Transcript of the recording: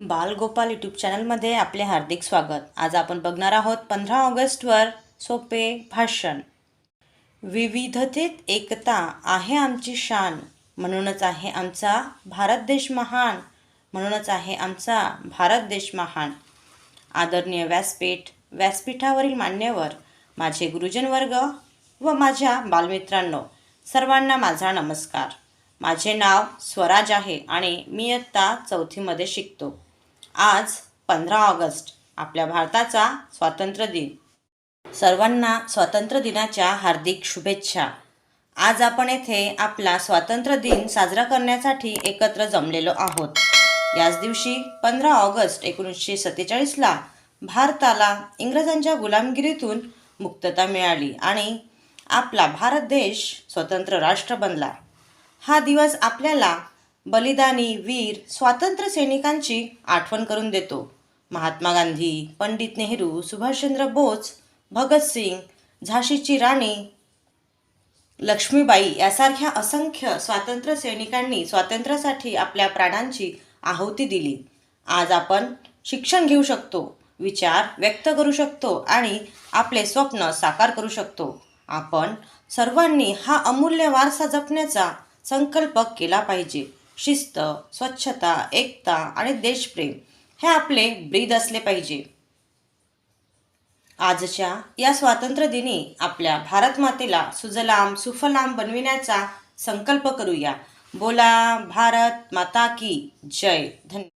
Balgopal YouTube चॅनलमध्ये आपले हार्दिक स्वागत. आज आपण बघणार आहोत पंधरा ऑगस्टवर सोपे भाषण. विविधतेत एकता आहे आमची शान म्हणूनच आहे आमचा भारत देश महान म्हणूनच आहे आमचा भारत देश महान. आदरणीय व्यासपीठ व्यासपीठावरील मान्यवर माझे गुरुजन वर्ग व माझ्या बालमित्रांनो सर्वांना माझा नमस्कार. माझे नाव स्वराज आहे आणि मी इयत्ता चौथीमध्ये शिकतो. आज पंधरा ऑगस्ट आपल्या भारताचा स्वातंत्र्य दिन. सर्वांना स्वातंत्र्य दिनाच्या हार्दिक शुभेच्छा. आज आपण येथे आपला स्वातंत्र्य दिन साजरा करण्यासाठी एकत्र जमलेलो आहोत. याच दिवशी पंधरा ऑगस्ट एकोणीसशे सत्तेचाळीसला भारताला इंग्रजांच्या गुलामगिरीतून मुक्तता मिळाली आणि आपला भारत देश स्वतंत्र राष्ट्र बनला. हा दिवस आपल्याला बलिदानी वीर स्वातंत्र्य सैनिकांची आठवण करून देतो. महात्मा गांधी पंडित नेहरू सुभाषचंद्र बोस भगतसिंग झाशीची राणी लक्ष्मीबाई यासारख्या असंख्य स्वातंत्र्य सैनिकांनी स्वातंत्र्यासाठी आपल्या प्राणांची आहुती दिली. आज आपण शिक्षण घेऊ शकतो विचार व्यक्त करू शकतो आणि आपले स्वप्न साकार करू शकतो. आपण सर्वांनी हा अमूल्य वारसा जपण्याचा संकल्प केला पाहिजे. शिस्त स्वच्छता एकता आणि देशप्रेम हे आपले ब्रीद असले पाहिजे. आजच्या या स्वातंत्र्य दिनी आपल्या भारत मातेला सुजलाम सुफलाम बनविण्याचा संकल्प करूया. बोला भारत माता की जय. धन्यवाद